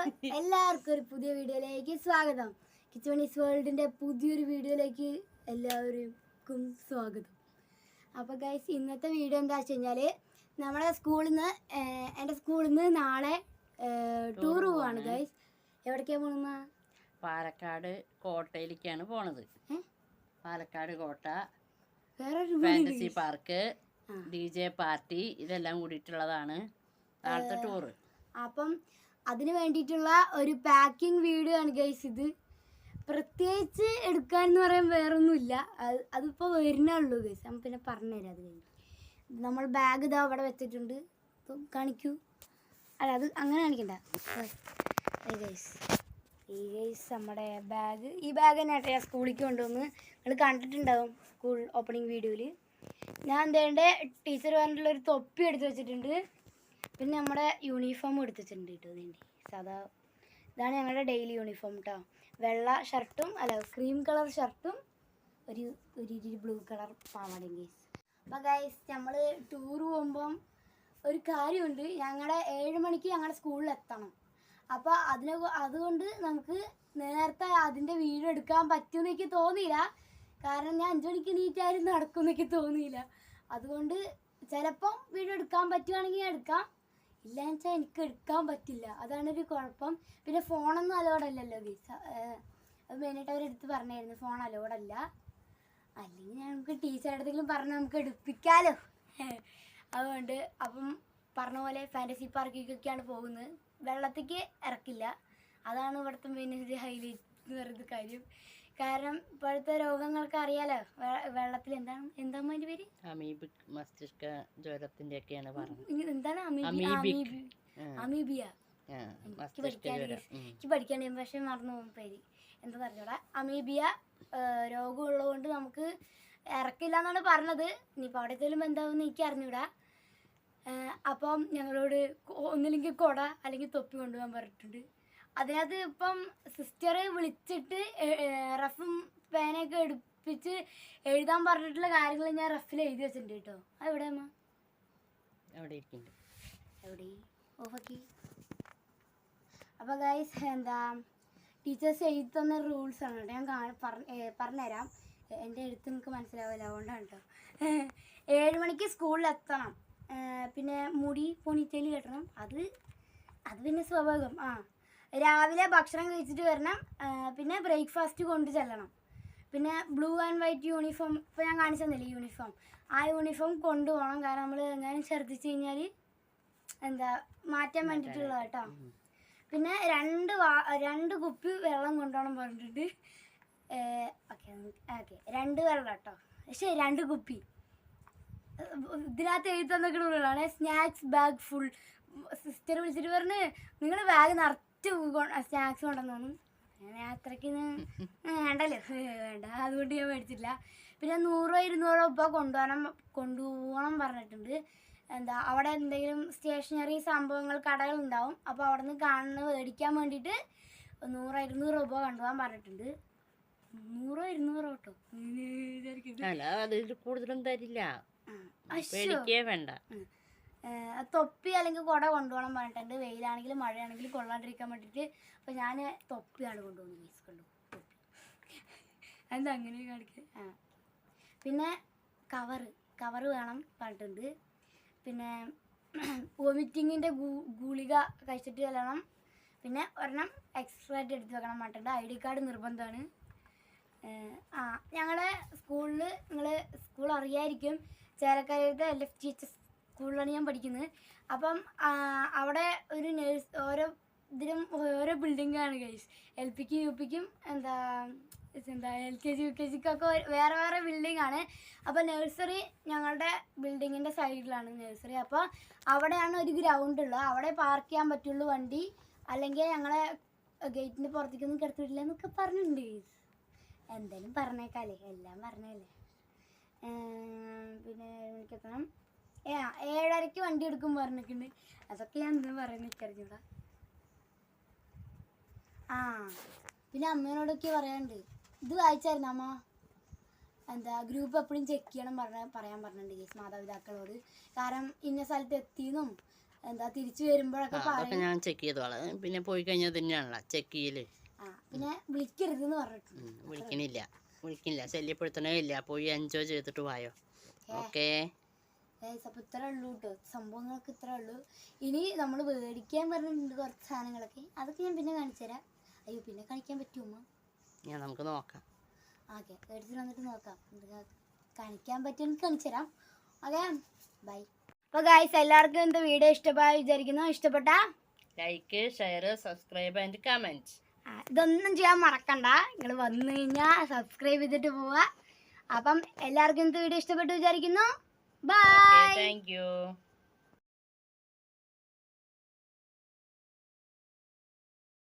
എല്ലാവർക്കും ഒരു പുതിയ വീഡിയോയിലേക്ക് സ്വാഗതം. കിച്ചോണീസ് വേൾഡിന്റെ പുതിയൊരു വീഡിയോയിലേക്ക് എല്ലാവർക്കും സ്വാഗതം. അപ്പോൾ ഗൈസ് ഇന്നത്തെ വീഡിയോ എന്താ വെച്ച് കഴിഞ്ഞാൽ നമ്മളെ സ്കൂളിൽ നിന്ന് എന്റെ സ്കൂളിൽ നിന്ന് നാളെ ടൂർ പോവാണ് ഗൈസ് എവിടേക്കാണ് പോകണമെന്നാ പാലക്കാട് കോട്ടയിലേക്കാണ് പോണത്. പാലക്കാട് കോട്ട fancy park. D J party ഇതെല്ലാം കൂടിയിട്ടുള്ളതാണ്. നാളത്തെ ടൂറ് അപ്പം അതിന് വേണ്ടിയിട്ടുള്ള ഒരു പാക്കിംഗ് വീഡിയോ ആണ് ഗൈസ് ഇത്. പ്രത്യേകിച്ച് എടുക്കാൻ എന്ന് പറയാൻ വേറൊന്നുമില്ല. അത് അതിപ്പോൾ വരുന്നേ ഉള്ളൂ ഗൈസ് നമ്മൾ പിന്നെ പറഞ്ഞുതരാം അത് കഴിഞ്ഞ്. നമ്മൾ ബാഗ് ഇതാ അവിടെ വെച്ചിട്ടുണ്ട്. ഇപ്പം കാണിക്കൂ. അല്ല അത് അങ്ങനെ കാണിക്കണ്ട. ഗൈസ് ഈ ഗൈസ് നമ്മുടെ ബാഗ് ഈ ബാഗ് തന്നെ ആട്ടെ ഞാൻ സ്കൂളിലേക്ക് കൊണ്ടുവന്ന് നിങ്ങൾ കണ്ടിട്ടുണ്ടാവും സ്കൂൾ ഓപ്പണിംഗ് വീഡിയോയിൽ ഞാൻ എന്തേണ്ട ടീച്ചർ പറഞ്ഞിട്ടുള്ള ഒരു തൊപ്പി എടുത്ത് വെച്ചിട്ടുണ്ട്. പിന്നെ നമ്മുടെ യൂണിഫോം എടുത്തിട്ടുണ്ട് കേട്ടോ ഇതിന്റെ. സാധാ ഇതാണ് ഞങ്ങളുടെ ഡെയിലി യൂണിഫോം കേട്ടോ വെള്ള ഷർട്ടും അല്ല ക്രീം കളർ ഷർട്ടും ഒരു ഒരു ബ്ലൂ കളർ പാവാടയും ഗൈസ് അപ്പോൾ ഗൈസ് നമ്മൾ ടൂർ പോകുമ്പം ഒരു കാര്യമുണ്ട്. ഞങ്ങളുടെ ഏഴ് മണിക്ക് ഞങ്ങളുടെ സ്കൂളിൽ എത്തണം. അപ്പോൾ അതിനെ അതുകൊണ്ട് നമുക്ക് നേരത്തെ അതിന്റെ വീഡിയോ എടുക്കാൻ പറ്റുമെന്ന് എനിക്ക് തോന്നിയില്ല. കാരണം ഞാൻ അഞ്ചു മണിക്ക് നീറ്റായാലും നടക്കുമെന്ന് തോന്നിയില്ല. അതുകൊണ്ട് ചിലപ്പം വീഡിയോ എടുക്കാൻ പറ്റുവാണെങ്കിൽ ഞാൻ എടുക്കാം. ഇല്ലാന്ന് വെച്ചാൽ എനിക്ക് എടുക്കാൻ പറ്റില്ല. അതാണ് ഒരു കുഴപ്പം. പിന്നെ ഫോണൊന്നും അലോഡ് അല്ലല്ലോ ഗീസ് അത് മെയിനായിട്ട് അവരെടുത്ത് പറഞ്ഞായിരുന്നു. ഫോൺ അലോഡ് അല്ല. അല്ലെങ്കിൽ നമുക്ക് ടീച്ചറുടെ അടുത്തെങ്കിലും പറഞ്ഞ് നമുക്ക് എടുപ്പിക്കാലോ. അതുകൊണ്ട് അപ്പം പറഞ്ഞ പോലെ ഫാന്റസി പാർക്കിലേക്കൊക്കെയാണ് പോകുന്നത്. വെള്ളത്തേക്ക് ഇറക്കില്ല. അതാണ് ഇവിടുത്തെ മെയിൻ ഒരു ഹൈലൈറ്റ് എന്ന് പറയുന്ന കാര്യം. കാരണം ഇപ്പോഴത്തെ രോഗങ്ങൾക്ക് അറിയാലോ. വെള്ളത്തിൽ എന്താണ് എന്താണ് അതിന്റെ പേര്? അമീബിക് മസ്തിഷ്ക ജ്വരത്തിന്റെ ഒക്കെയാണ് പറഞ്ഞത് എന്താണ് അമീബിക്. അമീബിയ. എനിക്ക് പഠിക്കാൻ. എനിക്ക് പഠിക്കാൻ പക്ഷെ മറന്നു പോകും പേര്. എന്താ പറഞ്ഞോടാ? അമീബിയ രോഗമുള്ളതുകൊണ്ട് നമുക്ക് ഇറക്കില്ല എന്നാണ് പറഞ്ഞത്. ഇനിയിപ്പോൾ അവിടെ എത്തിയാലും എന്താവുമെന്ന് എനിക്ക് അറിഞ്ഞൂടാ. അപ്പം ഞങ്ങളോട് ഒന്നില്ലെങ്കിൽ കൊട അല്ലെങ്കിൽ തൊപ്പി കൊണ്ടുപോകാൻ പറഞ്ഞിട്ടുണ്ട്. അതിനകത്ത് ഇപ്പം സിസ്റ്റർ വിളിച്ചിട്ട് റഫും പേനയൊക്കെ എടുപ്പിച്ച് എഴുതാൻ പറഞ്ഞിട്ടുള്ള കാര്യങ്ങൾ ഞാൻ റഫിൽ എഴുതി വെച്ചിട്ടുണ്ട് കേട്ടോ. അതെവിടെ അമ്മ? അവിടെ എവിടെ? ഓഫാക്കി അപ്പോൾ ഗൈസ് എന്താ ടീച്ചേഴ്സ് എഴുതി തന്ന റൂൾസ് ആണ് കേട്ടോ. ഞാൻ പറഞ്ഞുതരാം. എന്റെ എഴുത്ത് നിങ്ങൾക്ക് മനസ്സിലാവില്ല അതുകൊണ്ടാണ് കേട്ടോ. ഏഴ് മണിക്ക് സ്കൂളിൽ എത്തണം. പിന്നെ മുടി പൊണിറ്റയിൽ കെട്ടണം. അത് അത് പിന്നെ സ്വാഭാവികം. ആ രാവിലെ ഭക്ഷണം കഴിച്ചിട്ട് വരണം പിന്നെ ബ്രേക്ക്ഫാസ്റ്റ് കൊണ്ട് ചെല്ലണം. പിന്നെ ബ്ലൂ ആൻഡ് വൈറ്റ് യൂണിഫോം ഇപ്പോൾ ഞാൻ കാണിച്ചു തന്നില്ലേ യൂണിഫോം ആ യൂണിഫോം കൊണ്ടുപോകണം കാരണം നമ്മൾ എങ്ങാനും ഛർദ്ദിച്ചു കഴിഞ്ഞാൽ എന്താ മാറ്റാൻ വേണ്ടിയിട്ടുള്ള കേട്ടോ പിന്നെ രണ്ട് വാ രണ്ട് കുപ്പി വെള്ളം കൊണ്ടുപോകണം പറഞ്ഞിട്ട് ഓക്കെ ഓക്കെ. രണ്ട് വെള്ളം കേട്ടോ ശരി രണ്ട് കുപ്പി. ഇതിനകത്ത് എഴുതി തന്നിട്ടുള്ളതാണ് സ്നാക്സ് ബാഗ് ഫുൾ സിസ്റ്റർ വിളിച്ചിട്ട് പറഞ്ഞ് നിങ്ങൾ ബാഗ് നിറച്ച് സ്നാക്സ് കൊണ്ടുവന്നു തോന്നും. ഇത് വേണ്ടല്ലോ? വേണ്ട. അതുകൊണ്ട് ഞാൻ മേടിച്ചില്ല പിന്നെ നൂറോ ഇരുന്നൂറോ രൂപ കൊണ്ടുപോകണം കൊണ്ടുപോകണം പറഞ്ഞിട്ടുണ്ട്. എന്താ അവിടെ എന്തെങ്കിലും സ്റ്റേഷനറി സംഭവങ്ങൾ കടകൾ ഉണ്ടാവും. അപ്പോൾ അവിടെ നിന്ന് കാണുന്ന മേടിക്കാൻ വേണ്ടിയിട്ട് നൂറോ ഇരുന്നൂറ് രൂപ കൊണ്ടുപോകാൻ പറഞ്ഞിട്ടുണ്ട്. നൂറോ ഇരുന്നൂറോ കേട്ടോ? അല്ല അതിൽ കൂടുതലും തരില്ല. വേണ്ട. തൊപ്പി അല്ലെങ്കിൽ കുട കൊണ്ടുപോകണം പറഞ്ഞിട്ടുണ്ട് വെയിലാണെങ്കിലും മഴയാണെങ്കിലും കൊള്ളാണ്ടിരിക്കാൻ വേണ്ടിയിട്ട് അപ്പോൾ ഞാൻ തൊപ്പിയാണ് കൊണ്ടുപോകുന്നത് മീൻസ് കൊണ്ടുപോകും തൊപ്പി. എന്താ അങ്ങനെ കാണിക്കുക ആ. പിന്നെ കവറ് കവറ് വേണം പറഞ്ഞിട്ടുണ്ട്. പിന്നെ വോമിറ്റിങ്ങിന്റെ ഗുളിക കഴിച്ചിട്ട് ചെല്ലണം. പിന്നെ ഒരെണ്ണം എക്സ്ട്രാ ആയിട്ട് എടുത്ത് വെക്കണം പറഞ്ഞിട്ടുണ്ട്. ഐ ഡി കാർഡ് നിർബന്ധമാണ്. ആ ഞങ്ങളുടെ സ്കൂളിൽ നിങ്ങൾ സ്കൂൾ അറിയായിരിക്കും. ചേലക്കരത്തെ എൽ എഫ് ജി എച്ച് സ്കൂളിലാണ് ഞാൻ പഠിക്കുന്നത്. അപ്പം അവിടെ ഒരു നേഴ്സ് ഓരോ ഇതിലും ഓരോ ബിൽഡിങ്ങാണ് ഗൈസ് എൽ പിക്കും യു പിക്കും എന്താ എന്താ L K G U K ജിക്കൊക്കെ വേറെ വേറെ ബിൽഡിംഗ് ആണ്. അപ്പോൾ നഴ്സറി ഞങ്ങളുടെ ബിൽഡിങ്ങിന്റെ സൈഡിലാണ് നഴ്സറി അപ്പോൾ അവിടെയാണ് ഒരു ഗ്രൗണ്ട് ഉള്ളത്. അവിടെ പാർക്ക് ചെയ്യാൻ പറ്റുള്ളൂ വണ്ടി. അല്ലെങ്കിൽ ഞങ്ങളെ ഗേറ്റിന്റെ പുറത്തേക്കൊന്നും കിടത്തില്ല എന്നൊക്കെ പറഞ്ഞിട്ടുണ്ട് ഗൈസ് എന്തായാലും പറഞ്ഞേക്കാലേ എല്ലാം പറഞ്ഞല്ലേ. പിന്നെ എനിക്ക് എത്തണം ഏ ആ, ഏഴരയ്ക്ക് വണ്ടി എടുക്കും പറഞ്ഞിട്ടുണ്ട്. അതൊക്കെ ഞാൻ എന്താ എനിക്കറിഞ്ഞൂടാ ആ പിന്നെ അമ്മേനോടൊക്കെ പറയാനുണ്ട്. ഇത് വായിച്ചായിരുന്നു അമ്മ? എന്താ ഗ്രൂപ്പ് എപ്പോഴും ചെക്ക് ചെയ്യണം പറഞ്ഞ പറയാൻ പറഞ്ഞിട്ടുണ്ട് കേസ് മാതാപിതാക്കളോട്. കാരണം ഇന്ന സ്ഥലത്ത് എത്തിയെന്നും എന്താ തിരിച്ചു വരുമ്പോഴൊക്കെ പറയും ഞാൻ ചെക്ക് ചെയ്തോളാം പിന്നെ പോയി കഴിഞ്ഞാൽ തന്നെയാണല്ലോ ചെക്ക് ചെയ്യൽ. ആ പിന്നെ വിളിക്കരുതെന്ന് പറഞ്ഞിട്ടുണ്ട്. വിളിക്കണില്ല. വിളിക്കണില്ല. ശല്യപ്പെടുത്തണേ ഇല്ല. പോയി എൻജോയ് ചെയ്തിട്ട് വായോ. ഓക്കേ. ഗൈസ് അപ്പോൾ ഇത്രേ ഉള്ളൂ കേട്ടോ സംഭവങ്ങളൊക്കെ ഇത്രേ ഉള്ളൂ. ഇനി നമ്മൾ മേടിക്കാൻ പറഞ്ഞിട്ടുണ്ട് കുറച്ച് സാധനങ്ങളൊക്കെ. അതൊക്കെ ഞാൻ പിന്നെ കാണിച്ചു തരാം. അയ്യോ പിന്നെ കാണിക്കാൻ പറ്റുമോ ഞാൻ നമുക്ക് നോക്കാം. ഓക്കെ എടുത്തിട്ട് വന്നിട്ട് നോക്കാം. കാണിക്കാൻ പറ്റുമെങ്കിൽ കാണിച്ചു തരാം. Okay bye. അപ്പോൾ ഗൈസ് എല്ലാവർക്കും എന്താ വീഡിയോ ഇഷ്ടമായി വിചാരിക്കുന്നു? ഇഷ്ടപ്പെട്ട? Like share subscribe and comment ഇതൊന്നും ചെയ്യാൻ മറക്കണ്ട. നിങ്ങൾ വന്നു കഴിഞ്ഞാൽ സബ്സ്ക്രൈബ് ചെയ്തിട്ട് പോവുക അപ്പം എല്ലാവർക്കും ഇന്നത്തെ വീഡിയോ ഇഷ്ടപ്പെട്ടു വിചാരിക്കുന്നു? Bye thank you